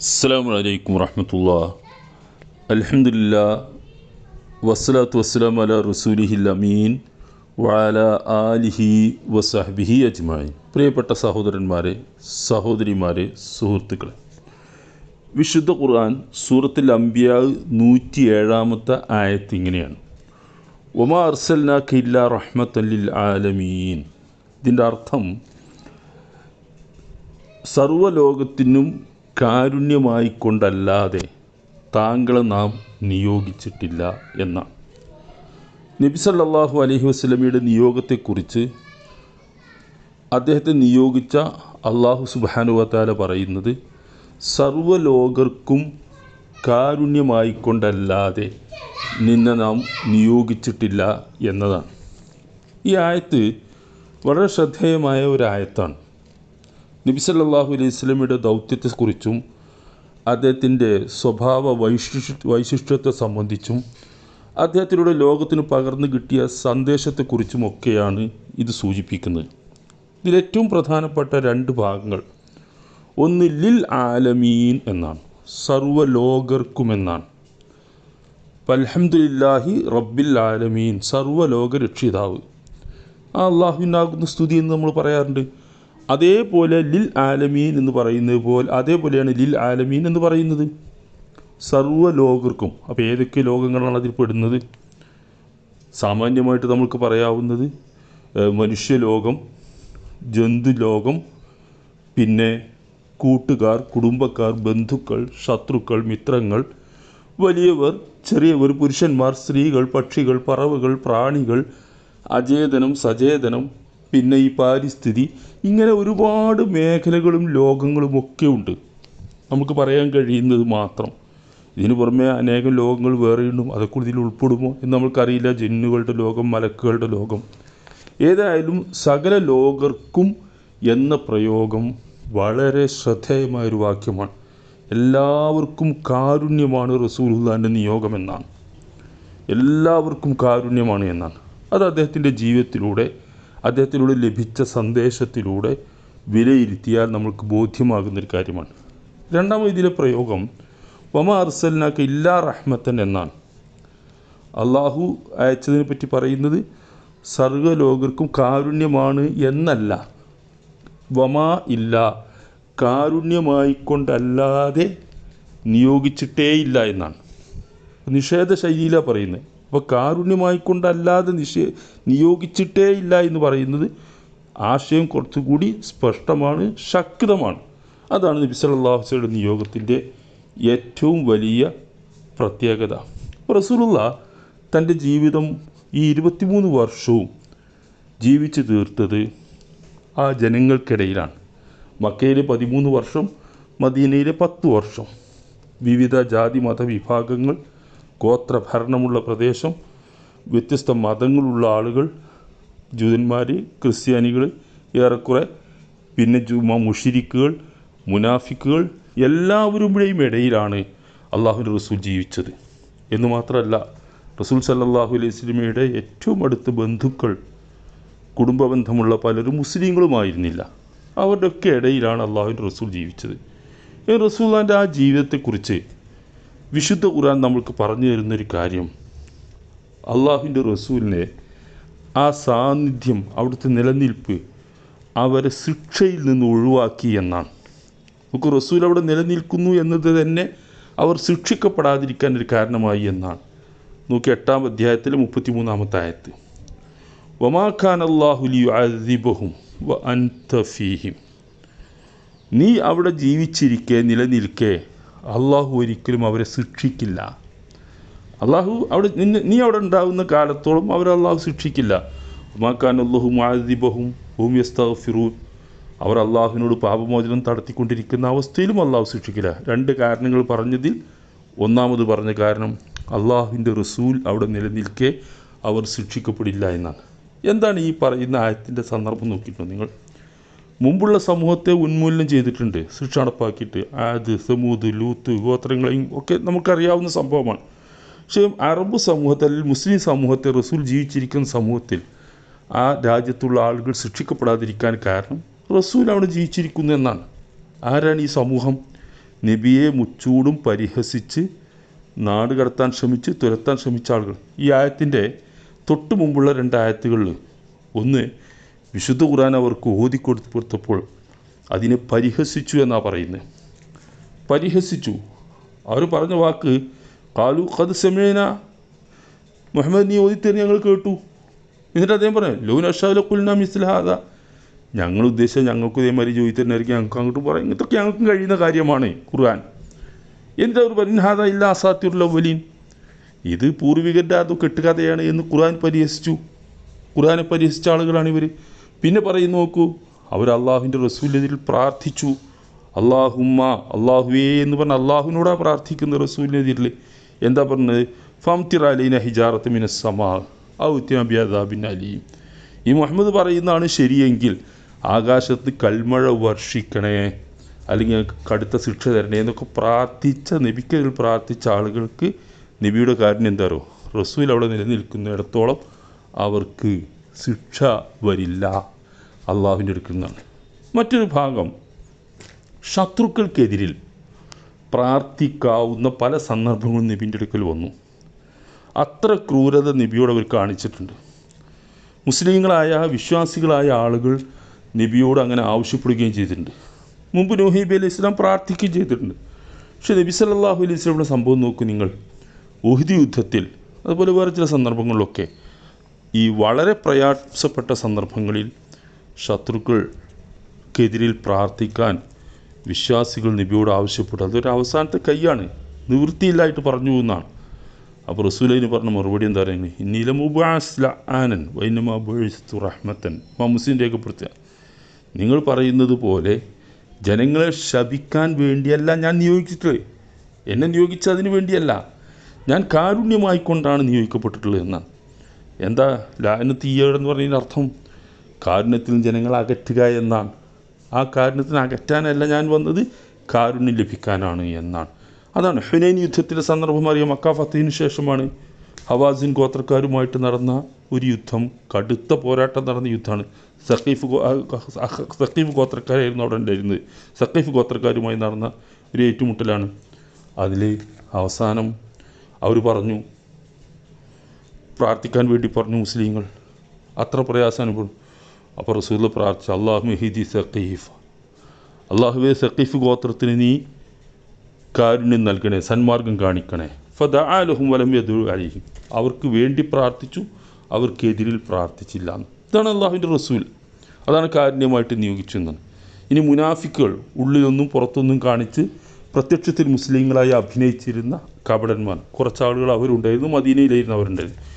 അസ്സാം വലൈക്കും വറഹമത്തുള്ള. അലഹമില്ല വസ്സലാത്തു വസ്സലാം അല റസൂലിഹിൽ അമീൻ വാല ആലിഹി വസഹബിഹി അജ്മായി പ്രിയപ്പെട്ട സഹോദരന്മാരെ സഹോദരിമാരെ സുഹൃത്തുക്കളെ വിശുദ്ധ ഖുർആൻ സൂറത്തിൽ അംബിയ നൂറ്റി ഏഴാമത്തെ ആയത്ത് ഇങ്ങനെയാണ്. ഒമാ അർസൽനാക്ക ഇല്ല റഹ്മത്തല്ലിൽ ആലമീൻ. ഇതിന്റെ അർത്ഥം സർവലോകത്തിനും കാരുണ്യമായിക്കൊണ്ടല്ലാതെ താങ്കളെ നാം നിയോഗിച്ചിട്ടില്ല എന്ന. നബി സല്ലല്ലാഹു അലൈഹി വസ്ലമിയുടെ നിയോഗത്തെക്കുറിച്ച് അദ്ദേഹത്തെ നിയോഗിച്ച അള്ളാഹു സുബാനുവത്താല പറയുന്നത് സർവലോകർക്കും കാരുണ്യമായിക്കൊണ്ടല്ലാതെ നിന്നെ നാം നിയോഗിച്ചിട്ടില്ല എന്നതാണ്. ഈ ആയത്ത് വളരെ ശ്രദ്ധേയമായ ഒരു ആയത്താണ്. നബി സല്ലല്ലാഹു അലൈഹി വസല്ലമയുടെ ദൗത്യത്തെക്കുറിച്ചും അദ്ദേഹത്തിന്റെ സ്വഭാവ വൈശിഷ് വൈശിഷ്ട്യത്തെ സംബന്ധിച്ചും അദ്ദേഹത്തിലൂടെ ലോകത്തിന് പകർന്നു കിട്ടിയ സന്ദേശത്തെക്കുറിച്ചുമൊക്കെയാണ് ഇത് സൂചിപ്പിക്കുന്നത്. ഇതിലേറ്റവും പ്രധാനപ്പെട്ട രണ്ട് ഭാഗങ്ങൾ. ഒന്ന് ലിൽ ആലമീൻ എന്നാണ്. സർവലോകർക്കുമെന്നാണ് അൽഹംദുലില്ലാഹി റബ്ബിൽ ആലമീൻ. സർവലോക രക്ഷിതാവ് ആ അള്ളാഹുവിനാകുന്ന സ്തുതി എന്ന് നമ്മൾ പറയാറുണ്ട്. അതേപോലെ ലിൽ ആലമീൻ എന്ന് പറയുന്നത് പോലെ അതേപോലെയാണ് ലിൽ ആലമീൻ എന്ന് പറയുന്നത്. സർവ ലോകർക്കും അപ്പോൾ ഏതൊക്കെ ലോകങ്ങളാണ് അതിൽ പെടുന്നത്? സാമാന്യമായിട്ട് നമുക്ക് പറയാവുന്നത് മനുഷ്യലോകം ജന്തുലോകം പിന്നെ കൂട്ടുകാർ കുടുംബക്കാർ ബന്ധുക്കൾ ശത്രുക്കൾ മിത്രങ്ങൾ വലിയവർ ചെറിയവർ പുരുഷന്മാർ സ്ത്രീകൾ പക്ഷികൾ പറവകൾ പ്രാണികൾ അചേതനം സചേതനം പിന്നെ ഈ പാരിസ്ഥിതി ഇങ്ങനെ ഒരുപാട് മേഖലകളും ലോകങ്ങളും ഒക്കെ ഉണ്ട്. നമുക്ക് പറയാൻ കഴിയുന്നത് മാത്രം. ഇതിന് പുറമെ അനേകം ലോകങ്ങൾ വേറെയുണ്ട് അതൊക്കെ ഇതിൽ ഉൾപ്പെടുമോ എന്ന് നമുക്കറിയില്ല ജന്നുകളുടെ ലോകം മലക്കുകളുടെ ലോകം. ഏതായാലും സകല ലോകർക്കും എന്ന പ്രയോഗം വളരെ ശ്രദ്ധേയമായൊരു വാക്യമാണ്. എല്ലാവർക്കും കാരുണ്യമാണ് റസൂൽഹുദാന്റെ നിയോഗം എന്നാണ്. എല്ലാവർക്കും കാരുണ്യമാണ് എന്നാണ്. അത് അദ്ദേഹത്തിന്റെ ജീവിതത്തിലൂടെ അദ്ദേഹത്തിലൂടെ ലഭിച്ച സന്ദേശത്തിലൂടെ വിലയിരുത്തിയാൽ നമുക്ക് ബോധ്യമാകുന്നൊരു കാര്യമാണ്. രണ്ടാമത് ഇതിലെ പ്രയോഗം വമ അർസലിനാക്ക് ഇല്ലാ റഹ്മത്തൻ എന്നാണ്. അള്ളാഹു അയച്ചതിനെ പറ്റി പറയുന്നത് സർവലോകർക്കും കാരുണ്യമാണ് എന്നല്ല. വമാ ഇല്ല കാരുണ്യമായിക്കൊണ്ടല്ലാതെ നിയോഗിച്ചിട്ടേയില്ല എന്നാണ്. നിഷേധ ശൈലിയിലാണ് പറയുന്നത്. അപ്പോൾ കാരുണ്യമായിക്കൊണ്ടല്ലാതെ നിഷേ നിയോഗിച്ചിട്ടേ ഇല്ല എന്ന് പറയുന്നത് ആശയം കുറച്ചുകൂടി സ്പഷ്ടമാണ് ശക്തമാണ്. അതാണ് നബി സല്ലല്ലാഹു അലൈഹി നിയോഗത്തിന്റെ ഏറ്റവും വലിയ പ്രത്യേകത. റസൂലുള്ള തന്റെ ജീവിതം ഈ ഇരുപത്തിമൂന്ന് വർഷവും ജീവിച്ചു തീർത്തത് ആ ജനങ്ങൾക്കിടയിലാണ്. മക്കയിലെ പതിമൂന്ന് വർഷം മദീനയിലെ പത്ത് വർഷം. വിവിധ ജാതി മത വിഭാഗങ്ങൾ ഗോത്ര ഭരണമുള്ള പ്രദേശം വ്യത്യസ്ത മതങ്ങളുള്ള ആളുകൾ ജൂതന്മാർ ക്രിസ്ത്യാനികൾ ഏറെക്കുറെ പിന്നെ ജുമ മുഷിരിക്കുകൾ മുനാഫിക്കുകൾ എല്ലാവരുടെയും ഇടയിലാണ് അള്ളാഹുവിന്റെ റസൂൽ ജീവിച്ചത്. എന്ന് മാത്രമല്ല റസൂൽ സല്ലാഹു അലൈഹി വസല്ലമയുടെ ഏറ്റവും അടുത്ത ബന്ധുക്കൾ കുടുംബ ബന്ധമുള്ള പലരും മുസ്ലിങ്ങളുമായിരുന്നില്ല. അവരുടെയൊക്കെ ഇടയിലാണ് അള്ളാഹുവിന്റെ റസൂൽ ജീവിച്ചത്. ഈ റസൂല്ലാന്റെ ആ ജീവിതത്തെക്കുറിച്ച് വിശുദ്ധ ഖുർആൻ നമ്മൾക്ക് പറഞ്ഞു തരുന്നൊരു കാര്യം. അള്ളാഹുവിന്റെ റസൂലിനെ ആ സാന്നിധ്യം അവിടുത്തെ നിലനിൽപ്പ് അവരെ ശിക്ഷയിൽ നിന്ന് ഒഴിവാക്കി എന്നാണ്. നമുക്ക് റസൂൽ അവിടെ നിലനിൽക്കുന്നു എന്നത് തന്നെ അവർ ശിക്ഷിക്കപ്പെടാതിരിക്കാൻ ഒരു കാരണമായി എന്നാണ്. നോക്കി എട്ടാം അധ്യായത്തിൽ മുപ്പത്തിമൂന്നാമത്തെ ആയത്ത്. വമാഖാൻ അള്ളാഹുലി അദിബഹും ഫീഹിം. നീ അവിടെ ജീവിച്ചിരിക്കെ നിലനിൽക്കെ അള്ളാഹു ഒരിക്കലും അവരെ ശിക്ഷിക്കില്ല. അള്ളാഹു അവിടെ നിന്ന് നീ അവിടെ ഉണ്ടാകുന്ന കാലത്തോളം അവരെ അള്ളാഹു ശിക്ഷിക്കില്ല. ഉമാക്കാൻ അള്ളാഹു മാദിബഹും യസ്തഫിറൂൻ അവർ അള്ളാഹുവിനോട് പാപമോചനം നടത്തിക്കൊണ്ടിരിക്കുന്ന അവസ്ഥയിലും അള്ളാഹു ശിക്ഷിക്കില്ല. രണ്ട് കാരണങ്ങൾ പറഞ്ഞതിൽ ഒന്നാമത് പറഞ്ഞ കാരണം അള്ളാഹുവിന്റെ റസൂൽ അവിടെ നിലനിൽക്കെ അവർ ശിക്ഷിക്കപ്പെടില്ല എന്നാണ്. എന്താണ് ഈ പറയുന്ന ആയത്തിന്റെ സന്ദർഭം നോക്കിയിട്ടുണ്ടോ നിങ്ങൾ? മുമ്പുള്ള സമൂഹത്തെ ഉന്മൂലനം ചെയ്തിട്ടുണ്ട്. ശിക്ഷ നടപ്പാക്കിയിട്ട് ആദ് സമൂത് ലൂത്ത് ഗോത്രങ്ങളെയും ഒക്കെ നമുക്കറിയാവുന്ന സംഭവമാണ്. പക്ഷേ അറബ് സമൂഹത്തിൽ അല്ലെങ്കിൽ മുസ്ലിം സമൂഹത്തെ റസൂൽ ജീവിച്ചിരിക്കുന്ന സമൂഹത്തിൽ ആ രാജ്യത്തുള്ള ആളുകൾ ശിക്ഷിക്കപ്പെടാതിരിക്കാൻ കാരണം റസൂൽ അവിടെ ജീവിച്ചിരിക്കുന്നു എന്നാണ്. ആരാണ് ഈ സമൂഹം? നബിയെ മുച്ചൂടും പരിഹസിച്ച് നാട് കടത്താൻ ശ്രമിച്ച് തുരത്താൻ ശ്രമിച്ച ആളുകൾ. ഈ ആയത്തിന്റെ തൊട്ട് മുമ്പുള്ള രണ്ട് ആയത്തുകളിൽ ഒന്ന് വിശുദ്ധ ഖുർആൻ അവർക്ക് ഓതിക്കൊടുത്തു കൊടുത്തപ്പോൾ അതിനെ പരിഹസിച്ചു എന്നാണ് പറയുന്നത് പരിഹസിച്ചു. അവർ പറഞ്ഞ വാക്ക് കാലു ഖദ് സമേന. മുഹമ്മദ് നീ ഓതിത്തരുന്ന ഞങ്ങൾ കേട്ടു. എന്നിട്ട് അദ്ദേഹം പറഞ്ഞു ലോൻ അഷാലുൽന മിസ്ലഹാദ ഞങ്ങൾ ഉദ്ദേശിച്ച ഞങ്ങൾക്ക് ഇതേമാതിരി ചോദിത്തന്നായിരിക്കും ഞങ്ങൾക്ക് അങ്ങോട്ട് പറയാം ഇങ്ങനത്തൊക്കെ ഞങ്ങൾക്കും കഴിയുന്ന കാര്യമാണ് ഖുർആൻ. എന്താ ഒരു പരിഹാദ ഇല്ല അസാത്തിയുള്ള വലിൻ ഇത് പൂർവികരുടെ അത് കെട്ടുകഥയാണ് എന്ന് ഖുർആൻ പരിഹസിച്ചു. ഖുർആനെ പരിഹസിച്ച ആളുകളാണ് ഇവർ പിന്നെ പറയും നോക്കൂ അവർ അള്ളാഹുവിന്റെ റസൂലിനെതിരിൽ പ്രാർത്ഥിച്ചു. അള്ളാഹുമ്മ അള്ളാഹുവേ എന്ന് പറഞ്ഞ അള്ളാഹുവിനോടാണ് പ്രാർത്ഥിക്കുന്ന റസൂലിനെതിരിൽ എന്താ പറഞ്ഞത്? ഫംതിർ അലീന ഹിജാറത്ത് മിനസ്സമാ ഔത്യാബിയാദാബിൻ അലീം. ഈ മുഹമ്മദ് പറയുന്നതാണ് ശരിയെങ്കിൽ ആകാശത്ത് കൽമഴ വർഷിക്കണേ അല്ലെങ്കിൽ കടുത്ത ശിക്ഷ തരണേ എന്നൊക്കെ പ്രാർത്ഥിച്ച നബിക്കതിൽ പ്രാർത്ഥിച്ച ആളുകൾക്ക് നബിയുടെ കാര്യം എന്താ അറിയോ? റസൂൽ അവിടെ നിലനിൽക്കുന്നിടത്തോളം അവർക്ക് ശിക്ഷ വരില്ല. അള്ളാഹുവിന്റെ അടുക്കുന്നതാണ് മറ്റൊരു ഭാഗം ശത്രുക്കൾക്കെതിരിൽ പ്രാർത്ഥിക്കാവുന്ന പല സന്ദർഭങ്ങളും നബിന്റെ അടുക്കൽ വന്നു. അത്ര ക്രൂരത നബിയോട് അവർ കാണിച്ചിട്ടുണ്ട്. മുസ്ലിങ്ങളായ വിശ്വാസികളായ ആളുകൾ നബിയോട് അങ്ങനെ ആവശ്യപ്പെടുകയും ചെയ്തിട്ടുണ്ട്. മുമ്പ് നോഹീബി അലൈഹി ഇസ്ലാം പ്രാർത്ഥിക്കുകയും ചെയ്തിട്ടുണ്ട്. പക്ഷെ നബി സല്ലല്ലാഹു അലൈഹി സ്വലമിന്റെ സംഭവം നോക്കൂ നിങ്ങൾ. ഉഹുദി യുദ്ധത്തിൽ അതുപോലെ വേറെ ചില സന്ദർഭങ്ങളിലൊക്കെ ഈ വളരെ പ്രയാസപ്പെട്ട സന്ദർഭങ്ങളിൽ ശത്രുക്കൾക്കെതിരിൽ പ്രാർത്ഥിക്കാൻ വിശ്വാസികൾ നബിയോട് ആവശ്യപ്പെട്ടു. അതൊരു അവസാനത്തെ കൈയാണ്. നിവൃത്തിയില്ലായിട്ട് പറഞ്ഞു എന്നാണ്. അപ്പോൾ റസൂലൈന് പറഞ്ഞ മറുപടി എന്താ പറയുന്നത്? ഇന്നീല മുബാസ്ല ആനൻ വൈനമാബുത്തു റഹ്മത്തൻ. മുസ്ലിം രേഖപ്പെടുത്തുക. നിങ്ങൾ പറയുന്നത് പോലെ ജനങ്ങളെ ശപിക്കാൻ വേണ്ടിയല്ല ഞാൻ നിയോഗിച്ചിട്ടുള്ളത്. എന്നെ നിയോഗിച്ചതിന് വേണ്ടിയല്ല. ഞാൻ കാരുണ്യമായിക്കൊണ്ടാണ് നിയോഗിക്കപ്പെട്ടിട്ടുള്ളത് എന്നാണ്. എന്താ? ലാനത്തീയെന്ന് പറഞ്ഞതിന്റെ അർത്ഥം കാരുണ്യത്തിൽ ജനങ്ങളെ അകറ്റുക എന്നാണ്. ആ കാരുണ്യത്തിന് അകറ്റാനല്ല ഞാൻ വന്നത് കാരുണ്യം ലഭിക്കാനാണ് എന്നാണ്. അതാണ് ഹുനൈൻ യുദ്ധത്തിന്റെ സന്ദർഭം അറിയാം മക്ക ശേഷമാണ് ഹവാസിൻ ഗോത്രക്കാരുമായിട്ട് നടന്ന ഒരു യുദ്ധം കടുത്ത പോരാട്ടം നടന്ന യുദ്ധമാണ്. സഖീഫ് സഖീഫ് ഗോത്രക്കാരായിരുന്നു അവിടെ ഉണ്ടായിരുന്നത്. സഖീഫ് ഗോത്രക്കാരുമായി നടന്ന ഒരു ഏറ്റുമുട്ടലാണ്. അതിൽ അവസാനം അവർ പറഞ്ഞു പ്രാർത്ഥിക്കാൻ വേണ്ടി പറഞ്ഞു മുസ്ലിങ്ങൾ. അത്ര പ്രയാസം അനുഭവം അപ്പോൾ റസൂൽ പ്രാർത്ഥിച്ചു അള്ളാഹു മെഹിദി സഖീഫ്. അള്ളാഹുവെ സഖീഫ് ഗോത്രത്തിന് നീ കാരുണ്യം നൽകണേ സന്മാർഗം കാണിക്കണേ. ഫലഹും വലം അലിഹിം. അവർക്ക് വേണ്ടി പ്രാർത്ഥിച്ചു അവർക്കെതിരിൽ പ്രാർത്ഥിച്ചില്ല. ഇതാണ് അള്ളാഹുവിന്റെ റസൂൽ. അതാണ് കാരുണ്യമായിട്ട് നിയോഗിച്ചു എന്നാണ് ഇനി മുനാഫിക്കുകൾ ഉള്ളിലൊന്നും പുറത്തൊന്നും കാണിച്ച് പ്രത്യക്ഷത്തിൽ മുസ്ലിങ്ങളായി അഭിനയിച്ചിരുന്ന കപടന്മാർ കുറച്ചാളുകൾ അവരുണ്ടായിരുന്നു മദീനയിലായിരുന്നു അവരുണ്ടായിരുന്നു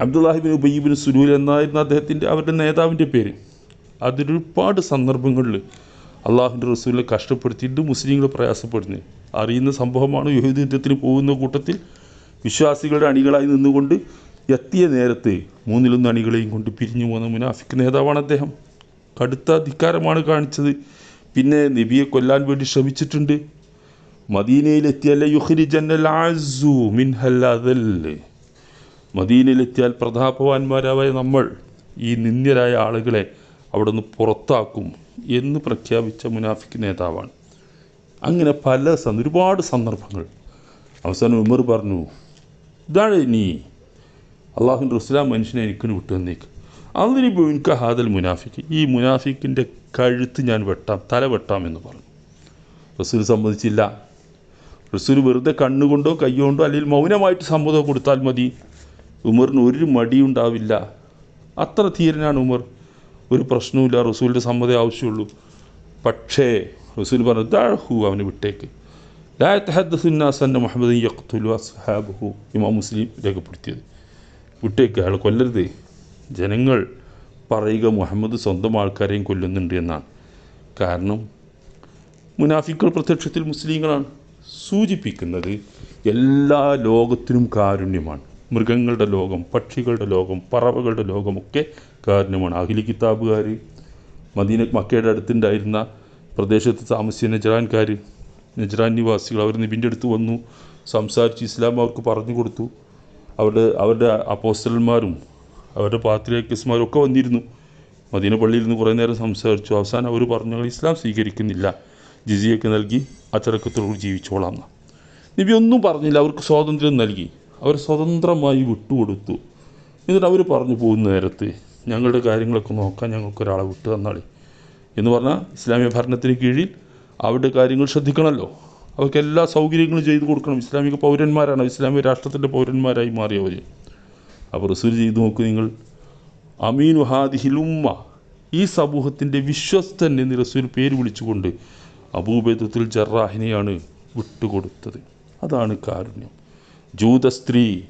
അബ്ദുല്ലാഹിബിൻ ഉബയ്യബിൻ സുലൂൽ എന്നായിരുന്നു അദ്ദേഹത്തിന്റെ അവരുടെ നേതാവിന്റെ പേര്. അതിലൊരുപാട് സന്ദർഭങ്ങളിൽ അള്ളാഹുവിന്റെ റസൂലിനെ കഷ്ടപ്പെടുത്തിയിട്ട് മുസ്ലിങ്ങൾ പ്രയാസപ്പെടുന്നത് അറിയുന്ന സംഭവമാണ് യഹൂദ യുദ്ധത്തിന് പോകുന്ന കൂട്ടത്തിൽ വിശ്വാസികളുടെ അണികളായി നിന്നുകൊണ്ട് എത്തിയ നേരത്ത് മൂന്നിലൊന്ന് അണികളെയും കൊണ്ട് പിരിഞ്ഞു പോകുന്ന മുനാഫിക് നേതാവാണ് അദ്ദേഹം. കടുത്ത ധിക്കാരമാണ് കാണിച്ചത്. പിന്നെ നബിയെ കൊല്ലാൻ വേണ്ടി ശ്രമിച്ചിട്ടുണ്ട്. മദീനയിലെത്തിയല്ലേ യുഹരി ജന്നൽ ആസു മിൻഹൽ അതല്ല് മദീനയിലെത്തിയാൽ പ്രതാപവാന്മാരായ നമ്മൾ ഈ നിന്ദ്യരായ ആളുകളെ അവിടെ നിന്ന് പുറത്താക്കും എന്ന് പ്രഖ്യാപിച്ച മുനാഫിക് നേതാവാണ്. അങ്ങനെ പല ഒരുപാട് സന്ദർഭങ്ങൾ. അവസാനം ഉമർ പറഞ്ഞു ഇതാണ് നീ? അള്ളാഹുന്റെ റസുലാം മനുഷ്യനെ എനിക്കിന് വിട്ടു തന്നേക്ക്. അതിന് എനിക്ക് ഹാദൽ മുനാഫിക്ക് ഈ മുനാഫിക്കിന്റെ കഴുത്ത് ഞാൻ വെട്ടാം തല വെട്ടാം എന്ന് പറഞ്ഞു. റസൂൽ സമ്മതിച്ചില്ല. റസൂൽ വെറുതെ കണ്ണുകൊണ്ടോ കൈ കൊണ്ടോ അല്ലെങ്കിൽ മൗനമായിട്ട് സമ്മതം കൊടുത്താൽ മതി. ഉമറിന് ഒരു മടിയുണ്ടാവില്ല അത്ര ധീരനാണ് ഉമർ. ഒരു പ്രശ്നവുമില്ല റസൂലിന്റെ സമ്മതം ആവശ്യമുള്ളൂ. പക്ഷേ റസൂൽ പറഞ്ഞു ദാഹു അവന് വിട്ടേക്ക്. ലാ മുഹമ്മദ് യഖ്തുലു ഇമാം മുസ്ലിം രേഖപ്പെടുത്തിയത്. വിട്ടേക്ക് അയാൾ കൊല്ലരുത്. ജനങ്ങൾ പറയുക മുഹമ്മദ് സ്വന്തം ആൾക്കാരെയും കൊല്ലുന്നുണ്ട് എന്നാണ്. കാരണം മുനാഫിക്കൾ പ്രത്യക്ഷത്തിൽ മുസ്ലിങ്ങളാണ്. സൂചിപ്പിക്കുന്നത് എല്ലാ ലോകത്തിനും കാരുണ്യമാണ്. മൃഗങ്ങളുടെ ലോകം പക്ഷികളുടെ ലോകം പറവകളുടെ ലോകമൊക്കെ കാരണമാണ് അഖിലി കിതാബുകാർ മദീന മക്കയുടെ അടുത്തുണ്ടായിരുന്ന പ്രദേശത്ത് താമസിച്ച നജറാൻകാർ നജറാൻ നിവാസികൾ അവർ നിബിന്റെ അടുത്ത് വന്നു സംസാരിച്ച് ഇസ്ലാം അവർക്ക് പറഞ്ഞു കൊടുത്തു. അവരുടെ അവരുടെ അപ്പോസ്റ്റലന്മാരും അവരുടെ പാത്രിയാക്കസ്മാരും ഒക്കെ വന്നിരുന്നു. മദീന പള്ളിയിൽ നിന്ന് കുറേ നേരം സംസാരിച്ചു. അവസാനം അവർ പറഞ്ഞു ഇസ്ലാം സ്വീകരിക്കുന്നില്ല. ജിസിയൊക്കെ നൽകി അച്ചടക്കത്തോട് ജീവിച്ചോളാം നബി ഒന്നും പറഞ്ഞില്ല അവർക്ക് സ്വാതന്ത്ര്യം നൽകി. അവർ സ്വതന്ത്രമായി വിട്ടുകൊടുത്തു. എന്നിട്ട് അവർ പറഞ്ഞു പോകുന്ന നേരത്ത്. ഞങ്ങളുടെ കാര്യങ്ങളൊക്കെ നോക്കാൻ ഞങ്ങൾക്കൊരാളെ വിട്ടു തന്നാളി. എന്ന് പറഞ്ഞാൽ ഇസ്ലാമിക ഭരണത്തിന് കീഴിൽ അവരുടെ കാര്യങ്ങൾ ശ്രദ്ധിക്കണമല്ലോ. അവർക്ക് എല്ലാ സൗകര്യങ്ങളും ചെയ്തു കൊടുക്കണം. ഇസ്ലാമിക പൗരന്മാരാണ്. ഇസ്ലാമിക രാഷ്ട്രത്തിന്റെ പൗരന്മാരായി മാറിയവർ അപ്പോൾ റസൂൽ ചെയ്തു നോക്കൂ നിങ്ങൾ. അമീൻ ഹാദിഹിൽ ഉമ്മ. ഈ സമൂഹത്തിന്റെ വിശ്വസ്തൻ എന്ന് റസൂൽ പേര് വിളിച്ചുകൊണ്ട് അബൂബേദത്തിൽ ജറാഹിനെയാണ് വിട്ടുകൊടുത്തത്. അതാണ് കാരുണ്യം. ജൂത സ്ത്രീ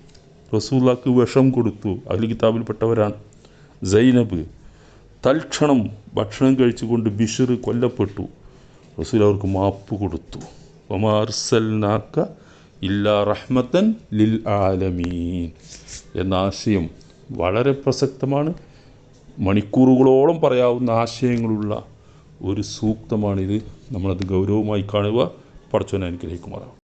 റസൂല്ലാക്ക് വിഷം കൊടുത്തു. അഹ്ലി കിതാബിൽപ്പെട്ടവരാണ്. സൈനബ് തൽക്ഷണം ഭക്ഷണം കഴിച്ചുകൊണ്ട് ബിഷർ കൊല്ലപ്പെട്ടു. റസൂൽ അവർക്ക് മാപ്പ് കൊടുത്തു. ഒമാർസൽനാക്ക ഇല്ലാ റഹ്മത്തൻ ലിൽ ആലമീൻ. എന്ന ആശയം വളരെ പ്രസക്തമാണ്. മണിക്കൂറുകളോളം പറയാവുന്ന ആശയങ്ങളുള്ള ഒരു സൂക്തമാണിത്. നമ്മളത് ഗൗരവമായി കാണുക. പടച്ചോനെ അനുഗ്രഹിക്കുമാറാം